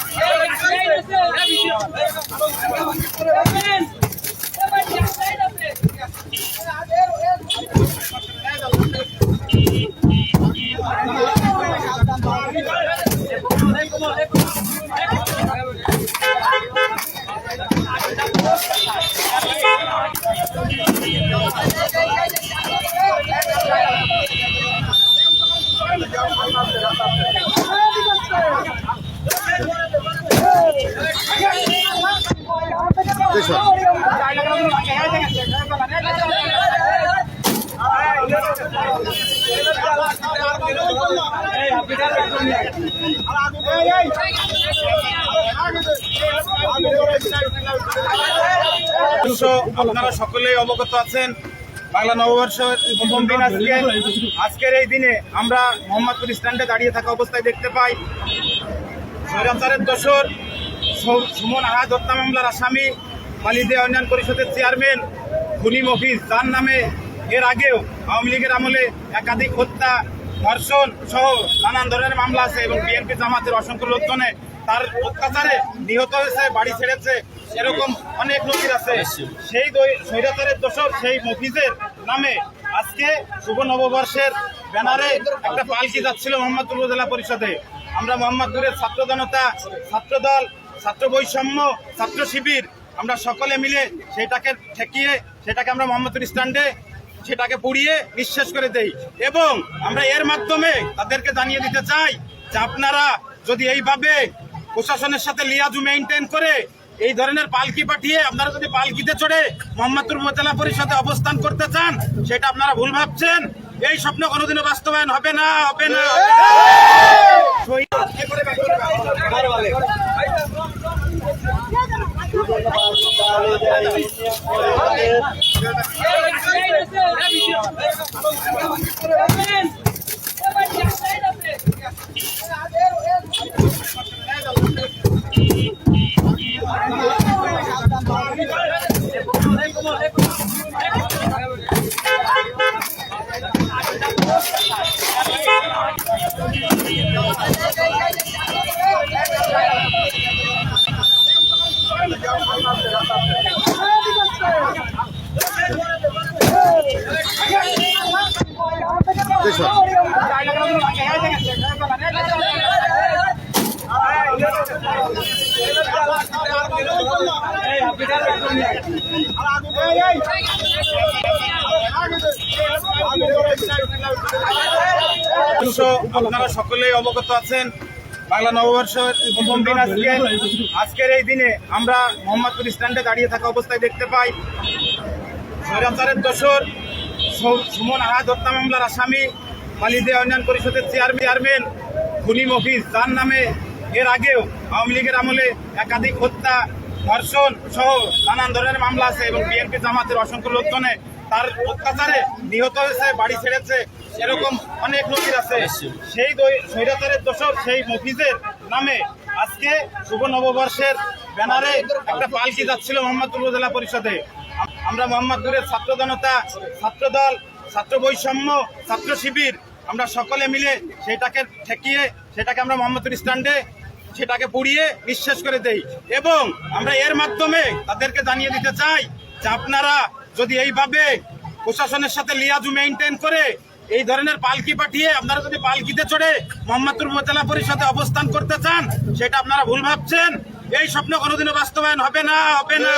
Thank you. আপনারা সকলেই অবগত আছেন। বাংলা নববর্ষের প্রথম দিন আজকে। আজকের এই দিনে আমরা মোহাম্মদপুর স্ট্যান্ডে দাঁড়িয়ে থাকা অবস্থায় দেখতে পাই সৈরামচারের দোসর সুমন আহাদ হত্যা মামলার আসামি মালিদিয়া উন্নয়ন পরিষদের চেয়ারম্যান খুনি মফিজ যার নামে এর আগেও আওয়ামী লীগের আমলে একাধিক হত্যা, ধর্ষণ সহ নানান ধরনের মামলা আছে এবং বিএনপি জামাতের অসংখ্য লোকজনে তার অত্যাচারে নিহত হয়েছে, বাড়ি ছেড়েছে, এরকম অনেক নজির আছে। সেই স্বৈরাচারের দোষর সেই মফিজের নামে আজকে শুভ নববর্ষের ব্যানারে একটা পালকি যাচ্ছিল মোহাম্মদপুর জেলা পরিষদে। আমরা মোহাম্মদপুরের ছাত্র জনতা ছাত্রদল ছাত্র বৈষম্য, ছাত্র শিবির, আমরা সকলে মিলে সেটাকে ঠেকিয়ে, সেটাকে আমরা মোহাম্মদপুর স্ট্যান্ডে সেটাকে পুড়িয়ে নিঃশেষ করে দেই। এবং আমরা এর মাধ্যমে তাদেরকে জানিয়ে দিতে চাই যে আপনারা যদি এইভাবে প্রশাসনের সাথে লিয়াজু মেনটেন করে এই ধরনের পালকি পাঠিয়ে আপনারা যদি পালকিতে চড়ে মোহাম্মদপুর উপজেলা পরিষদে অবস্থান করতে চান সেটা আপনারা ভুল ভাবছেন। এই স্বপ্ন কোনোদিনও বাস্তবায়ন হবে না হবে না হবে না। 来来来咱们玩 শহীদ- আপনারা সকলেই অবগত আছেন। বাংলা নববর্ষের প্রথম দিন আজকে। আজকের এই দিনে আমরা মোহাম্মদপুর স্ট্যান্ডে দাঁড়িয়ে থাকা অবস্থায় দেখতে পাই। সৌ- সুমন আহাদ হত্যা মামলার আসামি মালিদিয়া উন্নয়ন পরিষদের চেয়ারম্যান খুনি মফিজ। যার নামে এর আগেও আওয়ামী লীগের আমলে একাধিক হত্যা, ধর্ষণ সহ নানান ধরনের মামলা আছে এবং বিএনপি জামাতের অসংখ্য লোকজনে তার অত্যাচারে নিহত হয়েছে, বাড়ি ছেড়েছে, এরকম অনেক নজির আছে। সেই স্বৈরাচারের দোষর সেই মফিজের নামে আজকে শুভ নববর্ষের ব্যানারে একটা পালকি যাচ্ছিল মোহাম্মদপুর জেলা পরিষদে। আম- আমরা মোহাম্মদপুরের ছাত্র জনতা ছাত্রদল ছাত্র বৈষম্য, ছাত্র শিবির, আমরা সকলে মিলে সেটাকে ঠেকিয়ে, সেটাকে আমরা মোহাম্মদপুর স্ট্যান্ডে সেটাকে পুড়িয়ে নিঃশেষ করে দেই। এবং আমরা এর মাধ্যমে তাদেরকে জানিয়ে দিতে চাই যে আপনারা যদি এইভাবে প্রশাসনের সাথে লিয়াজু মেনটেন করে এই ধরনের পালকি পাঠিয়ে আপনারা যদি পালকিতে চড়ে মোহাম্মদপুর উপজেলা পরিষদে অবস্থান করতে চান, সেটা আপনারা ভুল ভাবছেন। এই স্বপ্ন কোনোদিনও বাস্তবায়ন হবে না হবে না।